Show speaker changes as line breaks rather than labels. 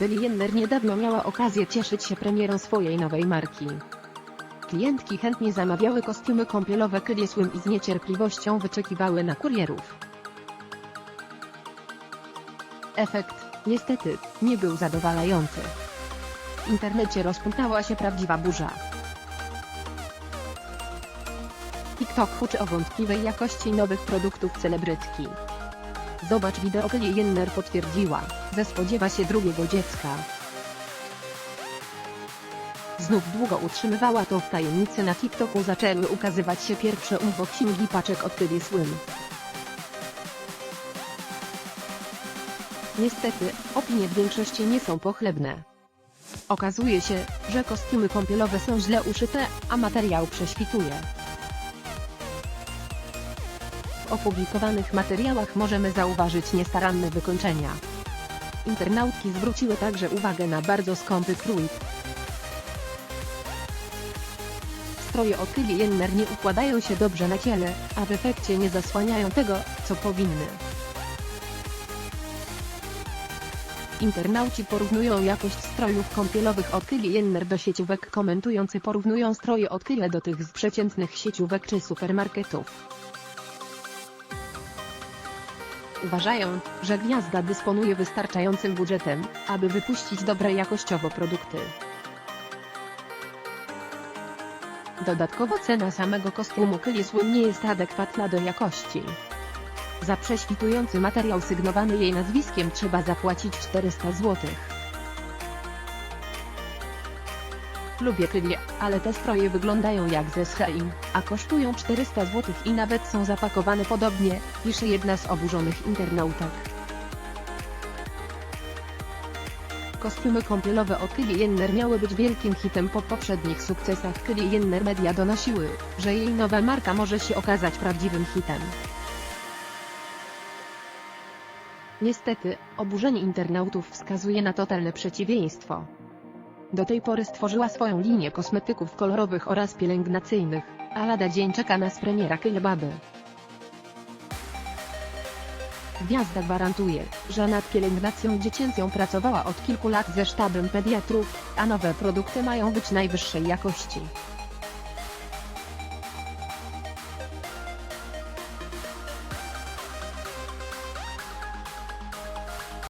Kylie Jenner niedawno miała okazję cieszyć się premierą swojej nowej marki. Klientki chętnie zamawiały kostiumy kąpielowe Kylie i z niecierpliwością wyczekiwały na kurierów. Efekt, niestety, nie był zadowalający. W internecie rozpętała się prawdziwa burza. TikTok huczy o wątpliwej jakości nowych produktów celebrytki. Zobacz wideo Kylie Jenner potwierdziła, że spodziewa się drugiego dziecka. Znów długo utrzymywała to w tajemnicy na TikToku zaczęły ukazywać się pierwsze unboxingi paczek od Kylie. Niestety, opinie w większości nie są pochlebne. Okazuje się, że kostiumy kąpielowe są źle uszyte, a materiał prześwituje. Opublikowanych materiałach możemy zauważyć niestaranne wykończenia. Internautki zwróciły także uwagę na bardzo skąpy krój. Stroje od Kylie Jenner nie układają się dobrze na ciele, a w efekcie nie zasłaniają tego, co powinny. Internauci porównują jakość strojów kąpielowych od Kylie Jenner do sieciówek komentujący porównują stroje od Kylie do tych z przeciętnych sieciówek czy supermarketów. Uważają, że gwiazda dysponuje wystarczającym budżetem, aby wypuścić dobre jakościowo produkty. Dodatkowo cena samego kostiumu Kylie Swim nie jest adekwatna do jakości. Za prześwitujący materiał sygnowany jej nazwiskiem trzeba zapłacić 400 zł. Lubię Kylie, ale te stroje wyglądają jak ze Shein, a kosztują 400 zł i nawet są zapakowane podobnie, pisze jedna z oburzonych internautek. Kostiumy kąpielowe od Kylie Jenner miały być wielkim hitem po poprzednich sukcesach Kylie Jenner media donosiły, że jej nowa marka może się okazać prawdziwym hitem. Niestety, oburzenie internautów wskazuje na totalne przeciwieństwo. Do tej pory stworzyła swoją linię kosmetyków kolorowych oraz pielęgnacyjnych, a lada dzień czeka nas premiera Kylie Baby. Gwiazda gwarantuje, że nad pielęgnacją dziecięcą pracowała od kilku lat ze sztabem pediatrów, a nowe produkty mają być najwyższej jakości.